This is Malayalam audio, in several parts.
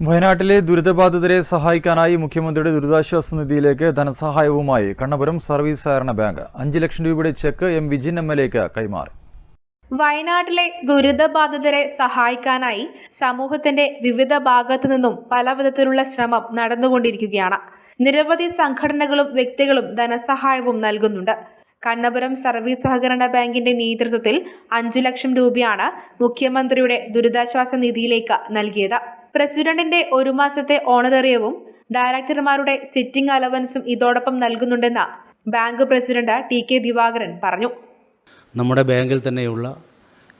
വയനാട്ടിലെ ദുരിതബാധിതരെ സഹായിക്കാനായി മുഖ്യമന്ത്രിയുടെ ദുരിതാശ്വാസ നിധിയിലേക്ക് ധനസഹായവുമായി കണ്ണപുരം സർവീസ് സഹകരണ ബാങ്ക്. അഞ്ച് ലക്ഷം രൂപയുടെ cheque M Vijin M L കൈമാറി. വയനാട്ടിലെ ദുരിതബാധിതരെ സഹായിക്കാനായി സമൂഹത്തിന്റെ വിവിധ ഭാഗത്തു നിന്നും പല വിധത്തിലുള്ള ശ്രമം നടന്നുകൊണ്ടിരിക്കുകയാണ്. നിരവധി സംഘടനകളും വ്യക്തികളും ധനസഹായവും നൽകുന്നുണ്ട്. കണ്ണപുരം സർവീസ് സഹകരണ ബാങ്കിന്റെ നേതൃത്വത്തിൽ അഞ്ചു ലക്ഷം രൂപയാണ് മുഖ്യമന്ത്രിയുടെ ദുരിതാശ്വാസ നിധിയിലേക്ക് നൽകിയത്. പ്രസിഡന്റിന്റെ ഒരു മാസത്തെ ഓണറേറിയവും ഡയറക്ടർമാരുടെ സിറ്റിംഗ് അലവൻസും ഇതോടൊപ്പം നൽകുന്നുണ്ടെന്ന് bank president T K Divakaran പറഞ്ഞു. നമ്മുടെ ബാങ്കിൽ തന്നെയുള്ള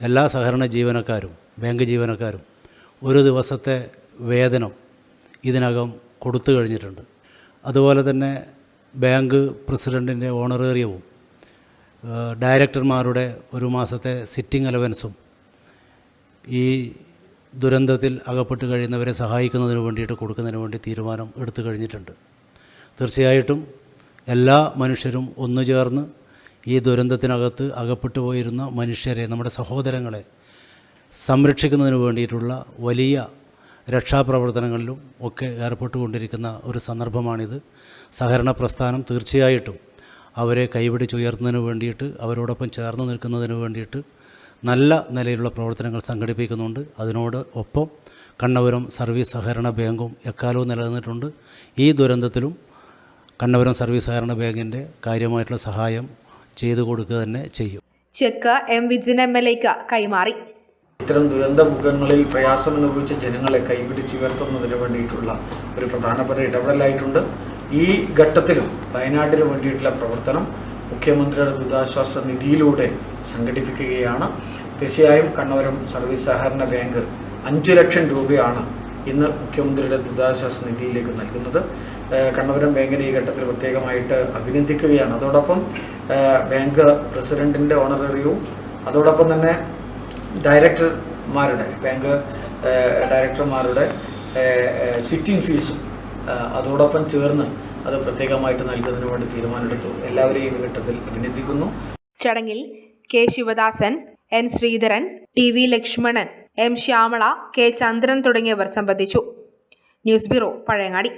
എല്ലാ സഹകരണ ജീവനക്കാരും ബാങ്ക് ജീവനക്കാരും ഒരു ദിവസത്തെ വേതനം ഇതിനകം കൊടുത്തു കഴിഞ്ഞിട്ടുണ്ട്. അതുപോലെ തന്നെ ബാങ്ക് പ്രസിഡന്റിന്റെ ഓണറേറിയവും ഡയറക്ടർമാരുടെ ഒരു മാസത്തെ സിറ്റിംഗ് അലവൻസും ഈ ദുരന്തത്തിൽ അകപ്പെട്ട് കഴിയുന്നവരെ സഹായിക്കുന്നതിന് വേണ്ടിയിട്ട് കൊടുക്കുന്നതിന് വേണ്ടി തീരുമാനം എടുത്തു കഴിഞ്ഞിട്ടുണ്ട്. തീർച്ചയായിട്ടും എല്ലാ മനുഷ്യരും ഒന്നു ചേർന്ന് ഈ ദുരന്തത്തിനകത്ത് അകപ്പെട്ടു പോയിരുന്ന മനുഷ്യരെ നമ്മുടെ സഹോദരങ്ങളെ സംരക്ഷിക്കുന്നതിന് വേണ്ടിയിട്ടുള്ള വലിയ രക്ഷാപ്രവർത്തനങ്ങളിലും ഒക്കെ ഏർപ്പെട്ടുകൊണ്ടിരിക്കുന്ന ഒരു സന്ദർഭമാണിത്. സഹകരണ പ്രസ്ഥാനം തീർച്ചയായിട്ടും അവരെ കൈപിടിച്ചുയർത്തുന്നതിന് വേണ്ടിയിട്ട് അവരോടൊപ്പം ചേർന്ന് നിൽക്കുന്നതിന് വേണ്ടിയിട്ട് നല്ല നിലയിലുള്ള പ്രവർത്തനങ്ങൾ സംഘടിപ്പിക്കുന്നുണ്ട്. അതിനോട് ഒപ്പം കണ്ണപുരം സർവീസ് സഹകരണ ബാങ്കും എക്കാലവും നിലനിന്നിട്ടുണ്ട്. ഈ ദുരന്തത്തിലും കണ്ണപുരം സർവീസ് സഹകരണ ബാങ്കിന്റെ കാര്യമായിട്ടുള്ള സഹായം ചെയ്തു കൊടുക്കുക തന്നെ ചെയ്യും. Cheque M Vijin M L എക്ക് കൈമാറി. ഇത്തരം ദുരന്തമുഖങ്ങളിൽ പ്രയാസം അനുഭവിച്ച ജനങ്ങളെ കൈപിടിച്ചുയർത്തുന്നതിന് വേണ്ടിയിട്ടുള്ള ഒരു പ്രധാനപ്പെട്ട ഇടപെടലായിട്ടുണ്ട്. ഈ ഘട്ടത്തിലും വയനാട്ടിന് വേണ്ടിയിട്ടുള്ള പ്രവർത്തനം മുഖ്യമന്ത്രിയുടെ ദുരിതാശ്വാസ നിധിയിലൂടെ സംഘടിപ്പിക്കുകയാണ്. തീർച്ചയായും കണ്ണവരം സർവീസ് സഹകരണ ബാങ്ക് അഞ്ചു ലക്ഷം രൂപയാണ് ഇന്ന് മുഖ്യമന്ത്രിയുടെ ദുരിതാശ്വാസ നിധിയിലേക്ക് നൽകുന്നത്. കണ്ണപുരം ബാങ്കിനെ ഈ ഘട്ടത്തിൽ പ്രത്യേകമായിട്ട് അഭിനന്ദിക്കുകയാണ്. അതോടൊപ്പം ബാങ്ക് പ്രസിഡന്റിന്റെ ഓണററിയവും അതോടൊപ്പം തന്നെ ഡയറക്ടർമാരുടെ ബാങ്ക് ഡയറക്ടർമാരുടെ സിറ്റിംഗ് ഫീസും അതോടൊപ്പം ചേർന്ന് അത് പ്രത്യേകമായിട്ട് നൽകുന്നതിന് വേണ്ടി തീരുമാനമെടുത്തു. എല്ലാവരെയും ഈ ഘട്ടത്തിൽ അഭിനന്ദിക്കുന്നു. ചടങ്ങിൽ K Sivadasan N Sreedharan T V Lakshmanan M Shyamala K Chandran തുടങ്ങിയവർ സംബന്ധിച്ചു. News bureau Pazhayangadi.